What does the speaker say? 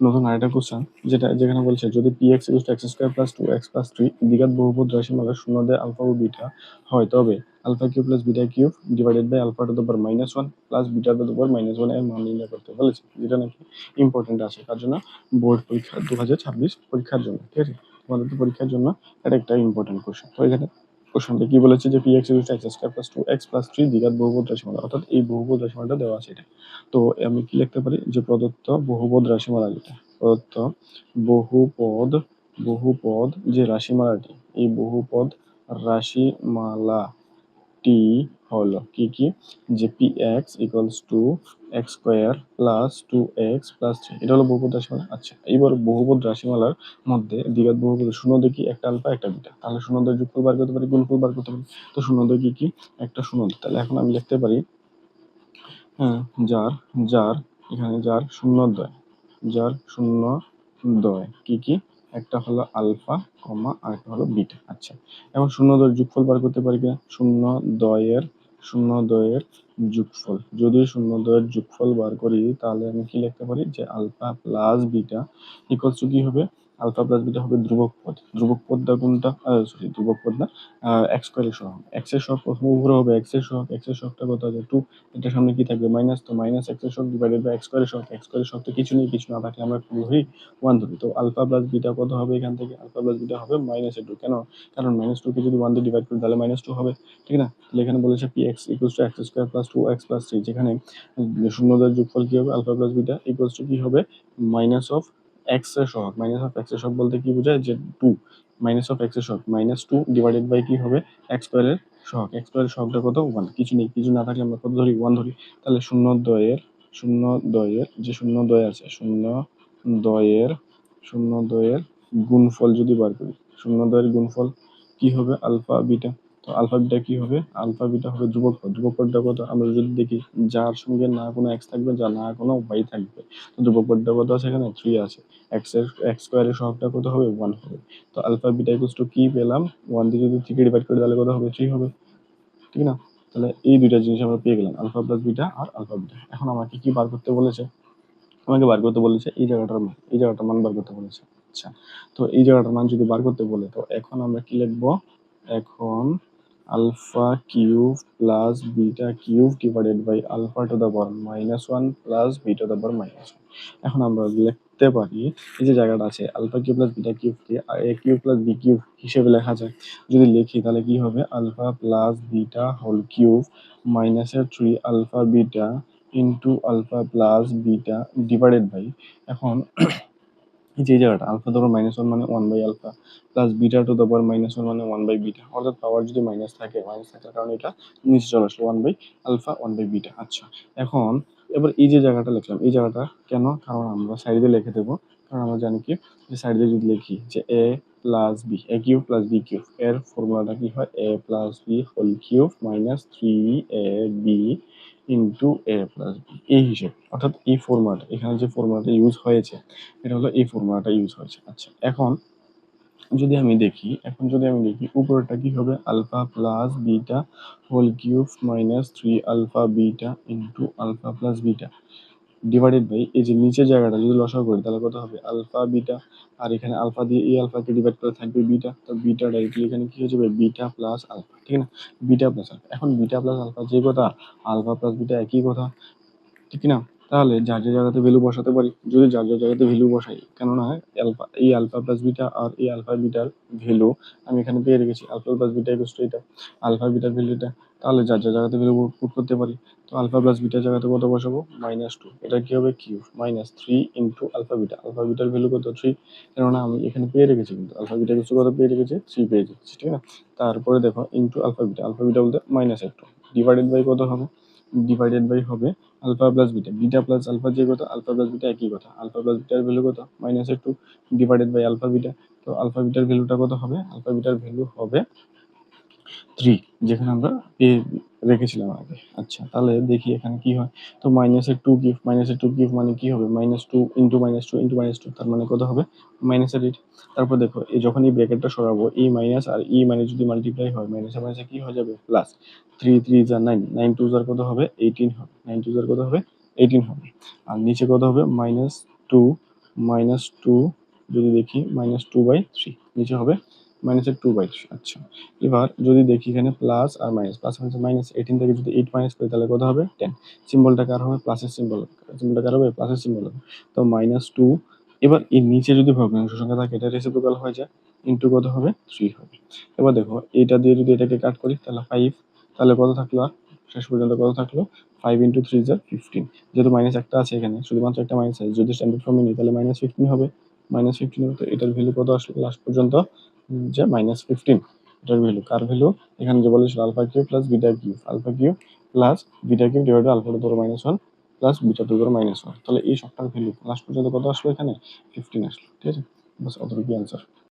নতুন আরেকটা কোশ্চেন যেটা যেখানে বলছে, যদি P X to X square plus two X plus three দ্বিঘাত বহুপদ রাশিমালা শূন্য দেয় আলফা ও বিটা হয়, তবে alpha cube plus beta cube divided by alpha to the power minus one plus beta to the power minus ওয়ানের মান নির্ণয় করতে বলেছে। যেটা নাকি ইম্পর্টেন্ট আছে, তার জন্য বোর্ড পরীক্ষা দু হাজার ছাব্বিশ পরীক্ষার জন্য, ঠিক আছে? পরীক্ষার জন্য এটা একটা ইম্পর্টেন্ট কোশ্চেন তো এখানে কোশ্চেনটা কি বলেছে যে P X equal X square plus two X plus three দ্বিঘাত বহুপদ রাশিমালা, অর্থাৎ এই বহুপদ রাশিমালাটা দেওয়া আছে এটা। তো আমি কি লিখতে পারি? যে প্রদত্ত বহুপদ রাশিমালা যেটা, প্রদত্ত বহুপদ বহুপদ যে রাশিমালাটি, এই বহুপদ রাশিমালাটি হলো কি কি? যে P x equals to x square plus two x plus three এটা হলো বহুপদ রাশিমালা। আচ্ছা এইবার বহুপদ রাশিমালার মধ্যে দ্বিঘাত বহুপদ, শূন্য দেখি একটা আলফা, একটা বিটা? তাহলে শূন্য দিয়ে যুগফল বার করতে পারি, গুণফল বার করতে পারি। তো শূন্য দিয়ে কি কি? একটা শূন্য। তাহলে এখন আমি লিখতে পারি হ্যাঁ যার যার, এখানে যার শূন্য দয়। যার শূন্য দয়, কি কি? একটা হলো আলফা, কমা আর একটা হলো বিটা। আচ্ছা এখন শূন্য দয়ের যোগফল বার করতে পারি কিনা? শূন্য দয়ের শূন্য দয়ের যোগফল। যদি শূন্য দয়ের যোগফল বার করি, তাহলে আমি কি লিখতে পারি? যে alpha plus beta equals to কি হবে? আলফা প্লাস বিটা হবে ধ্রুবক পদ। ধ্রুবক পদটা কোনটা? সরি ধ্রুবক পদ না এক্স স্কোয়ারের সহগ। এক্সের সহগ প্রথমে উপরে হবে এক্সের সহগ। এক্সের সহগটা কত আছে? টু এটার সামনে কি থাকবে? মাইনাস তো মাইনাস এক্সের সহগ ডিভাইডেড বাই এক্স স্কোয়ারের সহগ। এক্স স্কোয়ারের সহগ তো কিছু নেই, কিছু না থাকলে আমরা কি ধরি। ওয়ান ধরি। তো আলফা প্লাস বিটা কত হবে এখান থেকে? আলফা প্লাস বিটা হবে মাইনাস টু কেন? কারণ মাইনাস টুকে যদি ওয়ান দিয়ে ডিভাইড করি, তাহলে মাইনাস টু হবে। ঠিক না? তাহলে এখানে বলেছে P x equals to x square plus two x plus three যেখানে শূন্যদের যোগফল কি হবে? Alpha plus beta equals to কি হবে? মাইনাস অফ এক্সের সহগ মাইনাস অফ এক্সের সহগ বলতে কি বোঝায়? যে টু মাইনাস অফ এক্সের সহগ মাইনাস টু ডিভাইডেড বাই কি হবে? এক্স স্কোয়ারের সহগ এক্স স্কোয়ারের সহগটা কত? ওয়ান কিছু নেই, কিছু না থাকলে আমরা কত ধরি? ওয়ান ধরি। তাহলে শূন্য দয়ের শূন্য দয়ের, যে শূন্য দয় আছে, শূন্য দয়ের শূন্য দয়ের গুণফল যদি বার করি, শূন্য দয়ের গুণফল কি হবে? আলফা বিটা তো আলফা বিটা কি হবে? আলফা বিটা হবে ধ্রুবক পদ। ধ্রুবক পদটা কত? আমরা যদি দেখি যার সঙ্গে না কোনো এক্স থাকবে, যা না কোনো ওয়াই থাকবে, তো ধ্রুবক পদটা কত আছে এখানে? থ্রি আছে। এক্সের এক্স স্কোয়ারের সহগটা কত হবে? ওয়ান হবে। তো আলফা বিটা ইকুয়ালস টু কি পেলাম? ওয়ান দিয়ে যদি থ্রিকে ডিভাইড করি, তাহলে কত হবে? থ্রি হবে। ঠিক না? তাহলে এই দুইটা জিনিস আমরা পেয়ে গেলাম, আলফা প্লাস বিটা আর আলফা বিটা। এখন আমাকে কি বার করতে বলেছে? আমাকে বার করতে বলেছে এই জায়গাটার মান, এই জায়গাটার মান বার করতে বলেছে। আচ্ছা তো এই জায়গাটার মান যদি বার করতে বলে, তো এখন আমরা কি লিখব? এখন alpha cube plus beta cube divided by alpha to the power minus one plus beta to the power minus one. এখন আমরা লিখতে পারি, এই যে জায়গাটা আছে, alpha cube plus beta কিউবকে A cube plus B cube হিসেবে লেখা যায়। যদি লিখি, তাহলে কি হবে? Alpha plus beta whole cube মাইনাসের three alpha beta into alpha plus beta divided by. এখন যে জায়গাটা, আলফা ধরো মাইনাস ওয়ান মানে one by alpha plus beta to the minus one মানে ওয়ান বাই বিটা অর্থাৎ পাওয়ার যদি মাইনাস থাকে মাইনাস থাকার কারণে এটা নিচে চলে আসলো one by alpha one by beta আচ্ছা। এখন, এবার এই যে জায়গাটা লিখলাম, এই জায়গাটা কেন? কারণ আমরা সাইডে লিখে দেবো। কারণ আমরা জানি কি? যে সাইডে যদি লিখি যে A plus B A cube plus B cube এর ফর্মুলাটা কি হয়? A plus B whole cube minus three A B into A plus B এই হিসেবে। অর্থাৎ এই ফর্মুলাটা এখানে যে ফর্মুলাটা ইউজ হয়েছে, এটা হলো এই ফর্মুলাটা ইউজ হয়েছে। আচ্ছা এখন যদি আমি দেখি, এখন যদি আমি দেখি উপরটা কি হবে? Alpha plus beta whole cube minus three alpha beta into alpha plus beta divided by এই যে নিচের জায়গাটা যদি লসাগু করি, তাহলে কত হবে? আলফা, বিটা, আর এখানে আলফা দিয়ে এই আলফাকে ডিভাইড করে থাকবে বিটা। তো বিটা ডাইরেক্টলি এখানে কি হয়ে যাবে? বিটা প্লাস আলফা, ঠিক না? Beta plus alpha. এখন বিটা প্লাস আলফা যে কথা, আলফা প্লাস বিটা একই কথা, ঠিক না? তাহলে যার যার জায়গাতে ভ্যালু বসাতে পারি, যদি যার যার জায়গাতে ভ্যালু বসাই, কেননা আলফা, এই আলফা প্লাস বিটা আর এই আলফা বিটার ভ্যালু আমি এখানে পেয়ে রেখেছি। Alpha plus beta equal to এটা, আলফা বিটার ভ্যালুটা তাহলে যার যা জায়গাতে ভ্যালু পুট করতে পারি। তো আলফা প্লাস বিটার জায়গাতে কত বসাবো? মাইনাস টু এটা কি হবে? Cube minus three into alpha beta alpha bitter value কত? থ্রি কেননা আমি এখানে পেয়ে রেখেছি কিন্তু। আলফা বিটা কিছু কত পেয়ে রেখেছি থ্রি পেয়ে রেখেছি ঠিক না তারপরে দেখো into alpha beta alpha beta বলতে মাইনাস একটু ডিভাইডেড বাই কত হবে? ডিভাইডেড বাই হবে alpha plus beta beta plus alpha যে কথা আলফা প্লাস বিটা একই কথা। আলফা প্লাস বিটার ভ্যালু কত? Minus two divided by alpha beta তো আলফা বিটার ভ্যালুটা কত হবে? আলফা বিটার ভ্যালু হবে থ্রি যেখানে আমরা পেয়ে রেখেছিলাম আগে। আচ্ছা তাহলে দেখি এখানে কি হয়। তো মাইনাসের টু কিউব মাইনাসের টু কিউব মানে কি হবে? Minus two into minus two into minus two তার মানে কত হবে? মাইনাসের এইট তারপর দেখো, এই যখন এই ব্র্যাকেটটা সরাবো এই মাইনাস আর ই মানে যদি মাল্টিপ্লাই হয় মাইনাসে মাইনাসে কি হয়ে যাবে? প্লাস থ্রি থ্রি যা নাইন নাইন টু যার কত হবে? এইটিন হবে। নাইন টু যার কত হবে? এইটিন হবে। আর নিচে কত হবে? মাইনাস টু মাইনাস টু যদি দেখি মাইনাস টু বাই থ্রি নিচে হবে মাইনাসের টু বাই থ্রি আচ্ছা। এবার যদি দেখি এখানে প্লাস আর minus plus minus minus eighteen থেকে যদি এইট মাইনাস করি, তাহলে কত হবে? টেন সিম্বলটা কার হবে? প্লাসের সিম্বল সিম্বলটা কার হবে? প্লাসের সিম্বল হবে। তো মাইনাস টু এবার এর নিচে যদি ভগ্নাংশ সংখ্যা থাকে, এটা রেসিপ্রোকাল হয়ে যায়। ইন্টু কত হবে? থ্রি হবে। এবার দেখো এইটা দিয়ে যদি এটাকে কাট করি, তাহলে ফাইভ তাহলে কত থাকল আর? শেষ পর্যন্ত কত থাকল? ফাইভ ইন্টু থ্রি জার ফিফটিন যেহেতু মাইনাস একটা আছে এখানে, শুধুমাত্র একটা মাইনাস আছে। যদি স্ট্যান্ডার্ড ফর্মে নিই, তাহলে মাইনাস ফিফটিন হবে। মাইনাস ফিফটিন হবে তো এটার ভ্যালু কত আসলো? লাস্ট পর্যন্ত যে মাইনাস ফিফটিন এটার ভ্যালু কার ভ্যালু এখানে যে বলেছিল alpha cube plus beta cube alpha cube plus beta cube divide alpha to minus one plus beta two minus one তাহলে এই সবটার ভ্যালু লাস্ট পর্যন্ত কত আসলো এখানে? ফিফটিন আসলো, ঠিক আছে? বাস অতটুকু অ্যান্সার